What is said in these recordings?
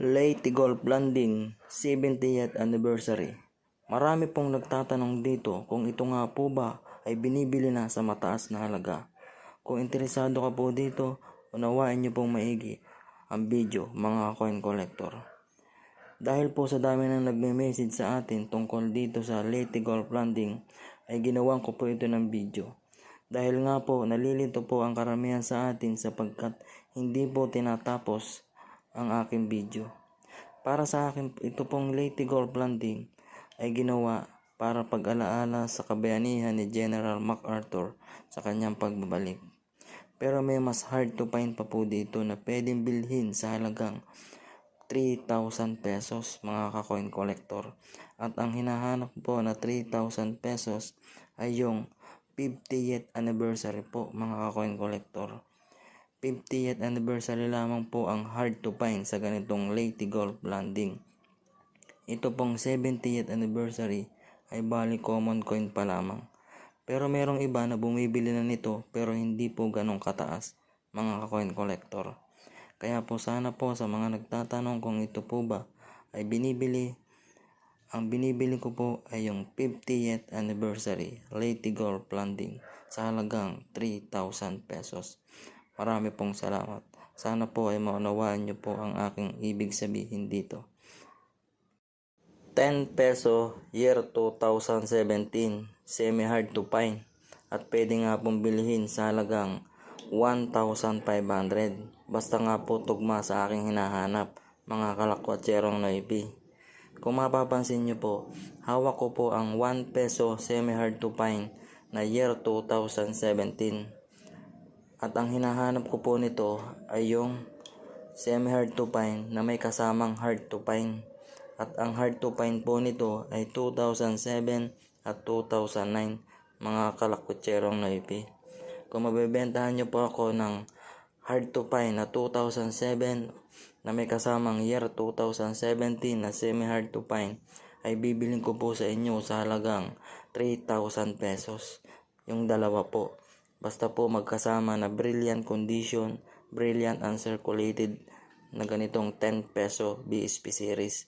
Leyte Golf Landing 70th Anniversary. Marami pong nagtatanong dito kung ito nga po ba ay binibili na sa mataas na halaga. Kung interesado ka po dito, unawain niyo pong maigi ang video mga coin collector. Dahil po sa dami na nagme-message sa atin tungkol dito sa Leyte Golf Landing, ay ginawan ko po ito ng video. Dahil nga po nalilito po ang karamihan sa atin sapagkat hindi po tinatapos ang aking video. Para sa akin, ito pong Leyte Golf Landing ay ginawa para pag-alaala sa kabayanihan ni General MacArthur sa kanyang pagbabalik. Pero may mas hard to find pa po dito na pwedeng bilhin sa halagang 3,000 pesos mga ka-coin collector. At ang hinahanap po na 3,000 pesos ay yung 50th anniversary po mga ka-coin collector. 50th anniversary lamang po ang hard to find sa ganitong Leyte Golf Landing. Ito pong 70th anniversary ay bali common coin pa lamang. Pero merong iba na bumibili na nito pero hindi po ganong kataas mga ka-coin collector. Kaya po sana po sa mga nagtatanong kung ito po ba ay binibili, ang binibili ko po ay yung 50th anniversary Leyte Golf Landing sa halagang 3,000 pesos. Marami pong salamat. Sana po ay maunawaan niyo po ang aking ibig sabihin dito. 10 peso year 2017 semi hard to find at pwede nga pong bilhin sa halagang 1,500 basta nga po tugma sa aking hinahanap mga kalakwatserong noipi kung mapapansin nyo po hawak ko po ang 1 peso semi hard to find na year 2017 at ang hinahanap ko po nito ay yung semi hard to find na may kasamang hard to find at ang hard to find po nito ay 2007 at 2009 mga kalakutserong noipi. Kung mabebentahan nyo po ako ng hard to find na 2007 na may kasamang year 2017 na semi hard to find ay bibiling ko po sa inyo sa halagang 3,000 pesos. Yung dalawa po. Basta po magkasama na brilliant condition, brilliant uncirculated na ganitong 10 peso BSP series.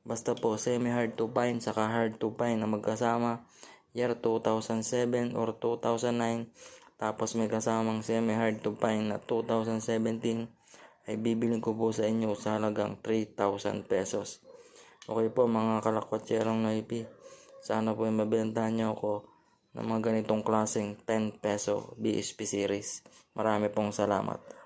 Basta po semi hard to find saka hard to find na magkasama year 2007 or 2009 tapos may kasamang semi hard to find na 2017 ay bibiling ko po sa inyo sa halagang 3,000 pesos. Okay po mga kalakwatserong naipi. Sana po ay mabentahan niyo ako ng mga ganitong klaseng 10 peso BSP series. Marami pong salamat.